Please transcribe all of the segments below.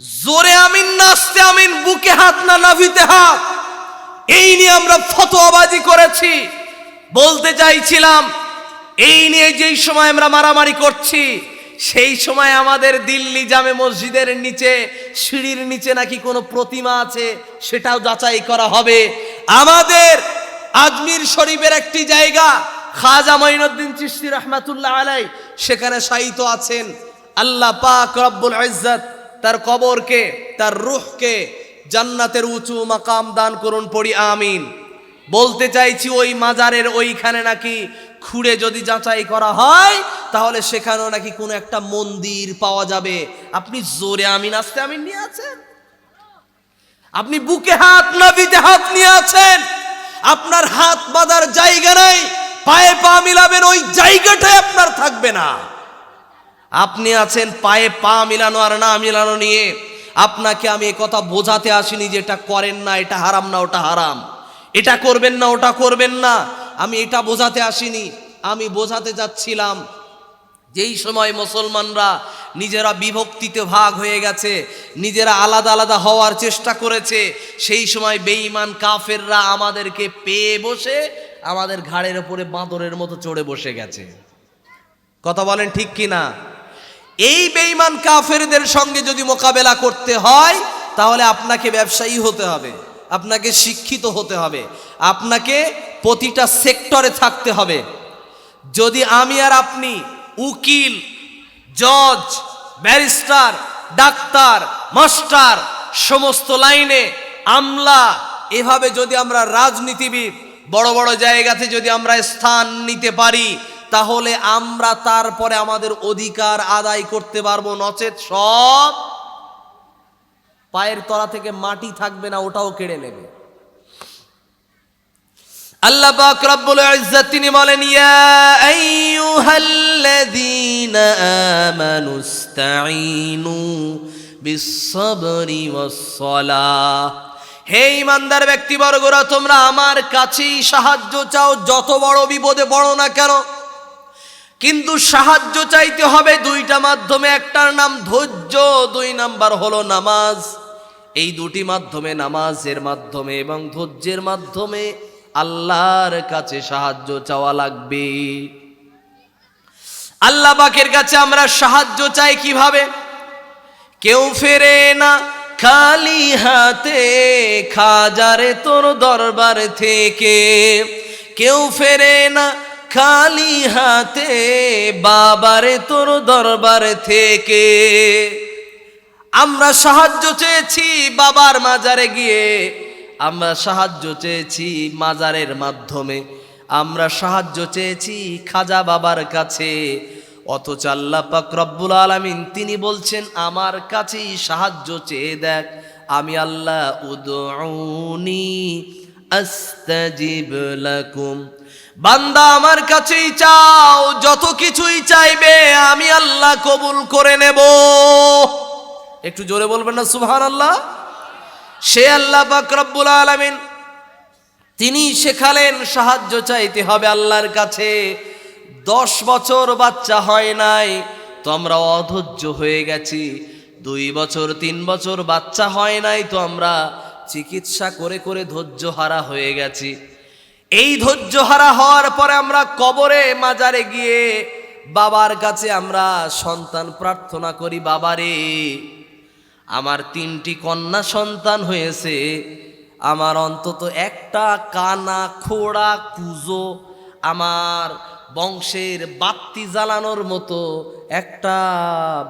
জোরে আমিন, নাচতে আমিন, বুকে হাত না, নাভিতে হাত। এই নিয়ে আমরা ফতোয়াবাজি করেছি, বলতে চাইছিলাম, এই নিয়ে যেই সময় আমরা মারামারি করছি, সেই সময় আমাদের দিল্লি জামে মসজিদের নিচে, সিঁড়ির নিচে নাকি কোনো প্রতিমা আছে, সেটাও যাচাই করা হবে। আমাদের আজমির শরীফের একটি জায়গা, খাজা মঈনুদ্দিন চিশতি রহমাতুল্লাহ আলাই সেখানে শায়িত আছেন আল্লাহ পাক রব্বুল ইজ্জত। তার কবরকে, তার রুহকে জান্নাতের উঁচু মাকাম দান করুন পড়ি, আমিন। বলতে চাইছি ওই মাজারের ওইখানে নাকি খুঁড়ে যদি যাচাই করা হয়, তাহলে সেখানেও নাকি কোনো একটা মন্দির পাওয়া যাবে। আপনি জোরে আমিন, আসতে আমিন নিয়ে আছেন? আপনি বুকে হাত, নাভিতে হাত নিয়ে আছেন? আপনার হাত বাঁধার জায়গা নাই, পায়ে পা মিলাবেন, ওই জায়গাটাই আপনার থাকবে না। আপনি আছেন পায়ে পা মিলানো আর না মিলানো নিয়ে। আপনাকে আমি কথা বোঝাতে আসিনি যে এটা করেন না, এটা হারাম না, ওটা হারাম। এটা করবেন না, ওটা করবেন না। আমি এটা বোঝাতে আসিনি, আমি বোঝাতে যাচ্ছিলাম। যেই সময় মুসলমানরা নিজেরা বিভক্তিতে ভাগ হয়ে গেছে, নিজেরা আলাদা আলাদা হওয়ার চেষ্টা করেছে, সেই সময় বেঈমান কাফেররা আমাদেরকে পেয়ে বসে আমাদের ঘাড়ের উপরে বাঁদরের মতো চড়ে বসে গেছে। কথা বলেন ঠিক কি না এই বেঈমান কাফেরদের সঙ্গে যদি মোকাবেলা করতে হয়, তাহলে আপনাকে ব্যবসায়ী হতে হবে, আপনাকে শিক্ষিত হতে হবে, আপনাকে প্রতিটা সেক্টরে থাকতে হবে। যদি আমি আর আপনি উকিল, জজ, ব্যারিস্টার, ডাক্তার, মাস্টার, সমস্ত লাইনে, আমলা, এভাবে যদি আমরা রাজনীতিবিদ, বড় বড় জায়গাতে যদি আমরা স্থান নিতে পারি তাহলে আমরা তারপরে আমাদের অধিকার আদায় করতে পারব, নচেত সব পায়ের তলা থেকে মাটি থাকবে না, ওটাও কেড়ে নেবে। আল্লাহ পাক তিনি বলেন, ইয়া তোমরা আমার কাছেই সাহায্য চাও, যত বড় বিপদে পড়ো না কেন? কিন্তু সাহায্য চাইতে হবে দুইটা মাধ্যমে, একটার নাম ধৈর্য, দুই নাম্বার হলো নামাজ। এই দুটি মাধ্যমে, নামাজের মাধ্যমে এবং ধৈর্যের মাধ্যমে আল্লাহর কাছে সাহায্য চাওয়া লাগবে। আল্লাহ পাকের কাছে আমরা সাহায্য চাই কীভাবে? কেউ ফেরে না খালি হাতে, খাজারে তোর দরবার থেকে। কেউ ফেরে না খালি হাতে বাবারে তোর দরবার থেকে। আমরা সাহায্য চেয়েছি বাবার মাজারে গিয়ে। আমরা সাহায্য চেয়েছি মাজারের মাধ্যমে। আমরা সাহায্য চেয়েছি খাজা বাবার কাছে। অথচ আল্লাহ পাক রব্বুল আলামিন তিনি বলছেন, আমার কাছেই সাহায্য চেয়ে দেখ, আমি আল্লাহ উদউনি, আস্তাজিব লাকুম। বান্দা আমার কাছেই চাও, যত কিছুই চাইবে আমি আল্লাহ কবুল করে নেব। একটু জোরে বলবেন না সুবহান আল্লাহ সে আল্লাহ পাক রব্বুল আলামিন, তিনি শেখালেন সাহায্য চাইতে হবে আল্লাহর কাছে। দশ বছর বাচ্চা হয় নাই, তো আমরা অধৈর্য হয়ে গেছি। দুই বছর, তিন বছর বাচ্চা হয় নাই, তো আমরা চিকিৎসা করে করে ধৈর্য হারা হয়ে গেছি। এই ধৈর্য হারা হওয়ার পরে আমরা কবরে মাজারে গিয়ে বাবার কাছে আমরা সন্তান প্রার্থনা করি, বাবারে, আমার তিনটি কন্যা সন্তান হয়েছে। আমার অন্তত একটা কানা, খোড়া, কুজো, আমার বংশের বাত্তি জ্বালানোর মতো একটা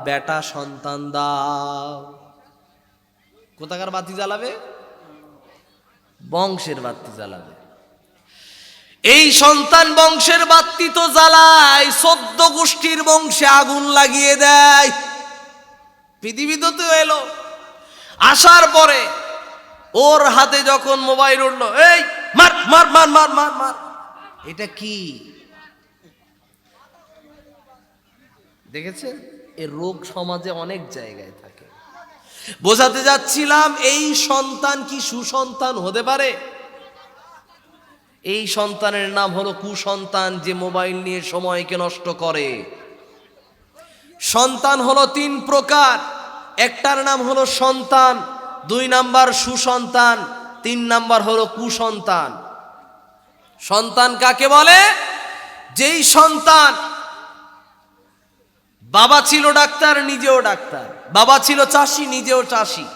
বেটা সন্তান দাও। কোথাকার বাতি জ্বালাবে? বংশের বাতি জ্বালাবে। এই সন্তান বংশের বাত্তি তো জ্বালায়, সদ্য গোষ্ঠীর বংশে আগুন লাগিয়ে দেয়। পৃথিবীতে তো এলো। আসার পরে ওর হাতে যখন মোবাইল উঠল, এই, মার মার মার মার মার মার। এটা কি? দেখেছেন? এ রোগ সমাজে অনেক জায়গায় থাকে। বোঝাতে যাচ্ছিলাম, এই সন্তান কি সুসন্তান হতে পারে? এই সন্তানের নাম হলো কুসন্তান যে মোবাইল নিয়ে সময়কে নষ্ট করে। সন্তান হলো তিন প্রকার। একটার নাম হলো সন্তান, দুই নাম্বার সুসন্তান, তিন নাম্বার হলো কুসন্তান। সন্তান কাকে বলে? যেই সন্তান বাবা ছিল ডাক্তার, নিজেও ডাক্তার। বাবা ছিল চাষি, নিজেও চাষি।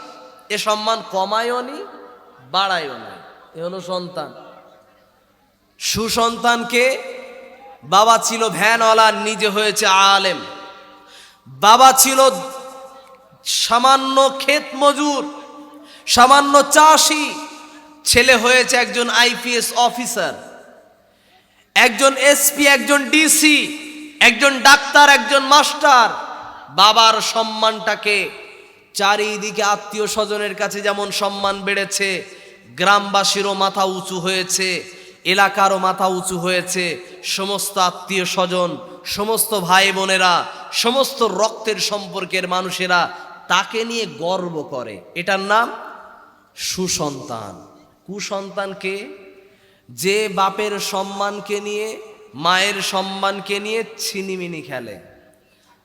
এ সম্মান কমায়ও নি, বাড়ায়ও না এ হলো সন্তান। সুসন্তানকে বাবা ছিল ভ্যানওয়ালা, নিজে হয়েছে আলেম। বাবা ছিল সামান্য ক্ষেত মজুর সামান্য চাষি, ছেলে হয়েছে একজন আইপিএস অফিসার, একজন এসপি, একজন ডিসি, একজন ডাক্তার, একজন মাস্টার। বাবার সম্মানটাকে চারিদিকে আত্মীয় স্বজনের কাছে যেমন সম্মান বেড়েছে, গ্রামবাসীরও মাথা উঁচু হয়েছে এলাকারও মাথা উঁচু হয়েছে। সমস্ত আত্মীয় স্বজন, সমস্ত ভাই বোনেরা, সমস্ত রক্তের সম্পর্কের মানুষেরা তাকে নিয়ে গর্ব করে। এটার নাম সুসন্তান। কুসন্তানকে যে বাপের সম্মানকে নিয়ে, মায়ের সম্মানকে নিয়ে ছিনিমিনি খেলে।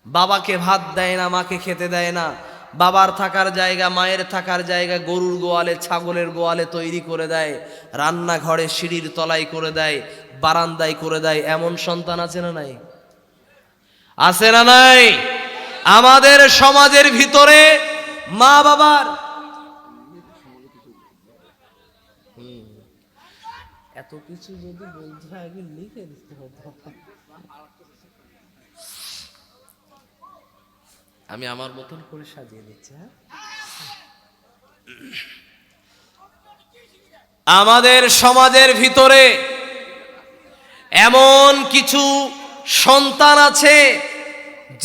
বাবাকে ভাত দেয় না, মাকে খেতে দেয় না। বাবার থাকার জায়গা, মায়ের থাকার জায়গা, গরুর গোয়ালে, ছাগলের গোয়ালে তৈরি করে দেয়, রান্নাঘরে সিঁড়ির তলায় করে দেয়, বারান্দায় করে দেয়। এমন সন্তান আছে না নাই? আছে না নাই? আমাদের সমাজের ভিতরে মা বাবার এত কিছু যদি বলতে লিখে দিতে হতো আমি আমার মতন করে সাজিয়ে দিচ্ছি হ্যাঁ? আমাদের সমাজের ভিতরে এমন কিছু সন্তান আছে,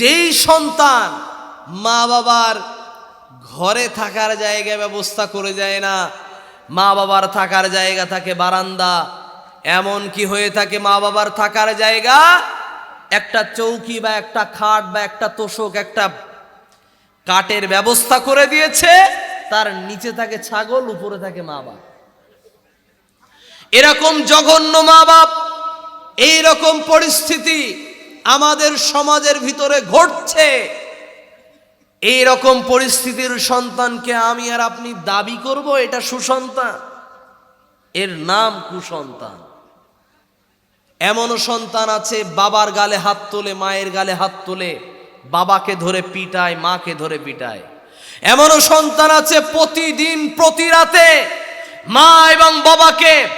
যেই সন্তান মা বাবার ঘরে থাকার জায়গা ব্যবস্থা করে যায় না। মা বাবার থাকার জায়গা থাকে বারান্দা, এমন কি হয়ে থাকে মা বাবার থাকার জায়গা? একটা চৌকি বা একটা খাট বা একটা তোষক, একটা কাঠের ব্যবস্থা করে দিয়েছে। তার নিচে থাকে ছাগল উপরে থাকে মা বাপ। এরকম জঘন্য মা বাপ এই রকম পরিস্থিতি আমাদের সমাজের ভিতরে ঘটছে। এই রকম পরিস্থিতির সন্তানকে আমি আর আপনি দাবি করব এটা সুসন্তান। এর নাম কুসন্তান। এমনও সন্তান আছে বাবার গালে হাত তোলে মায়ের গালে হাত তোলে। বাবাকে ধরে পিটায়, মাকে ধরে পিটায়। এমনও সন্তান আছে প্রতিদিন, প্রতি রাতে। মা এবং বাবাকে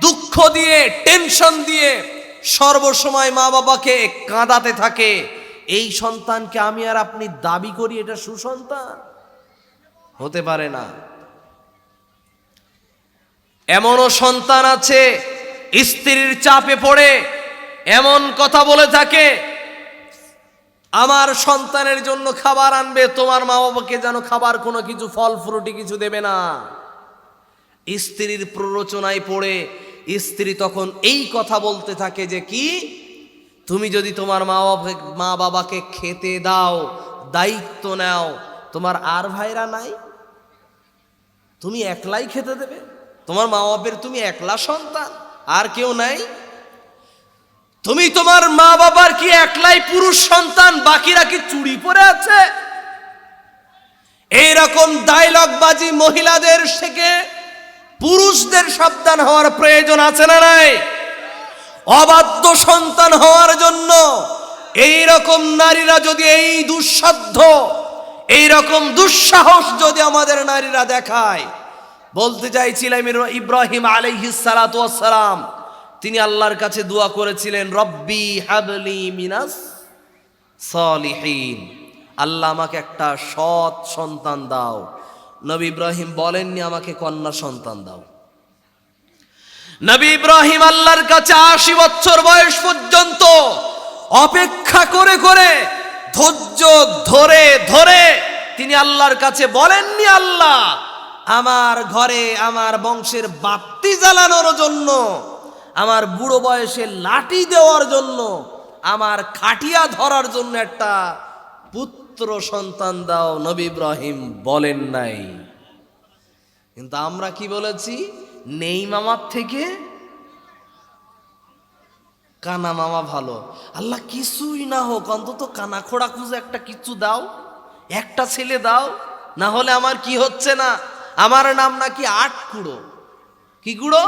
দুঃখ দিয়ে, টেনশন দিয়ে সর্বসময় মা বাবাকে কাঁদাতে থাকে। এই সন্তানকে আমি আর আপনি দাবি করি, এটা সুসন্তান। হতে পারে না। এমনও সন্তান আছে, স্ত্রীর চাপে পড়ে, এমন কথা বলে থাকে আমার সন্তানের জন্য খাবার আনবে, তোমার মা বাবাকে যেন খাবার কোনো কিছু, ফল, ফ্রুটি কিছু দেবে না। স্ত্রীর প্ররোচনায় পড়ে স্ত্রী তখন এই কথা বলতে থাকে যে, কি? তুমি যদি তোমার মা বাবাকে মা বাবাকে খেতে দাও, দায়িত্ব নাও, তোমার আর ভাইরা নাই? তুমি একলাই খেতে দেবে? তোমার মা বাপের তুমি একলা সন্তান, আর কেউ নাই? তুমি তোমার মা বাবার কি একলাই পুরুষ সন্তান? বাকিরা কি চুরি পরে আছে? এইরকম ডায়লগ বাজি মহিলাদের থেকে পুরুষদের সাবধান হওয়ার প্রয়োজন আছে না নাই? অবাধ্য সন্তান হওয়ার জন্য এই রকম নারীরা যদি এই দুঃসাধ্য এই রকম দুঃসাহস যদি আমাদের নারীরা দেখায়, বলতে চাইছিলাম ইব্রাহিম আলাইহিস সালাতু সালাম তিনি আল্লাহর কাছে দোয়া করেছিলেন, রব্বি হাবলি মিনাস সলিহীন। আল্লাহ আমাকে একটা সৎ সন্তান দাও। নবী ইব্রাহিম বলেননি আমাকে কন্যা সন্তান দাও। নবী ইব্রাহিম আল্লাহর কাছে আশি বছর বয়স পর্যন্ত অপেক্ষা করে করে, ধৈর্য ধরে ধরে তিনি আল্লাহর কাছে বলেননি, আল্লাহ, আমার ঘরে আমার বংশের বাতি জ্বালানোর জন্য আমার বুড়ো বয়সে লাঠি দেওয়ার জন্য, আমার খাটিয়া ধরার জন্য একটা পুত্র সন্তান দাও নবী ইব্রাহিম, বলেন নাই। কিন্তু আমরা কি বলেছি? নেই মামার থেকে, কানা মামা ভালো। আল্লাহ কিছুই না হোক, অন্তত কানা খোড়া খুঁজে একটা কিছু দাও, একটা ছেলে দাও, না হলে আমার কি হচ্ছে না? আমার নাম নাকি আট কুড়ো। কি কুড়ো?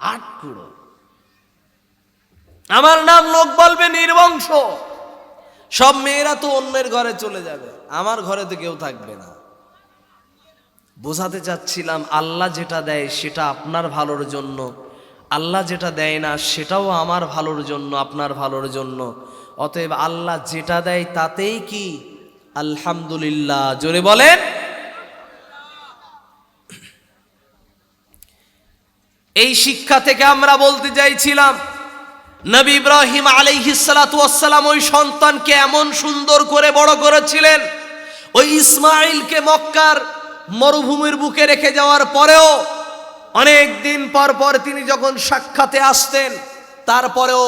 আট কুড়ো। আমার নাম লোক বলবে নির্বংশ। সব মেয়েরা তো অন্যের ঘরে চলে যাবে। আমার ঘরে তো কেউ থাকবে না। বোঝাতে চাচ্ছিলাম, আল্লাহ যেটা দেয় সেটা আপনার ভালোর জন্য। আল্লাহ যেটা দেয় না, সেটাও আমার ভালোর জন্য, আপনার ভালোর জন্য। অতএব আল্লাহ যেটা দেয় তাতেই কি? আলহামদুলিল্লাহ। জোরে বলেন। এই শিক্ষা থেকে আমরা বলতে চাইছিলাম, নবী ইব্রাহিম আলাইহিসালাম ওই সন্তানকে এমন সুন্দর করে বড় করেছিলেন, ওই ইসমাইলকে মক্কার মরুভূমির বুকে রেখে যাওয়ার পরেও অনেক দিন পর পর তিনি যখন সাক্ষাতে আসতেন, তারপরেও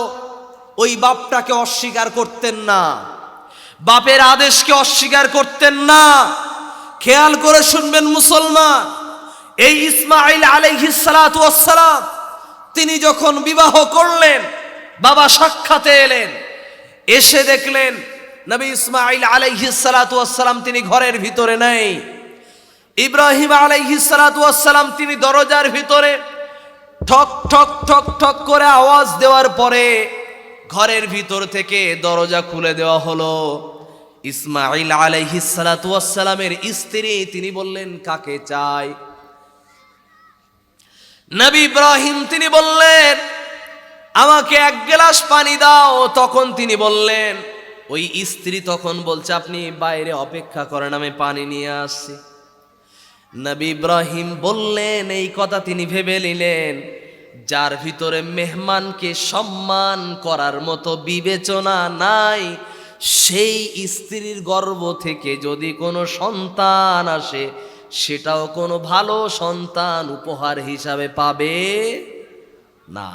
ওই বাপটাকে অস্বীকার করতেন না, বাপের আদেশকে অস্বীকার করতেন না। খেয়াল করে শুনবেন মুসলমান এই ইসমাইল আলাইহিসালাম তিনি যখন বিবাহ করলেন, বাবা সাক্ষাতে এলেন, এসে দেখলেন নবী ইসমাইল আলাইহিসালাম তিনি ঘরের ভিতরে নেই। ইব্রাহিম আলাইহিসালাম তিনি দরজার ভিতরে ঠক ঠক ঠক ঠক করে আওয়াজ দেওয়ার পরে ঘরের ভিতর থেকে দরজা খুলে দেওয়া হলো। ইসমাইল আলাইহিসালামের স্ত্রী, তিনি বললেন, কাকে চাই? নবী ইব্রাহিম, তিনি বললেন, আমাকে এক গ্লাস পানি দাও। তখন তিনি বললেন, ওই স্ত্রী তখন বলছে, আপনি বাইরে অপেক্ষা করেন, আমি পানি নিয়ে আসছি। নবী ইব্রাহিম বললেন, এই কথা তিনি ভেবে নিলেন, যার ভিতরে মেহমানকে সম্মান করার মতো বিবেচনা নাই, সেই স্ত্রীর গর্ভ থেকে যদি কোনো সন্তান আসে সেটাও কোনো ভালো সন্তান উপহার হিসাবে পাবে না।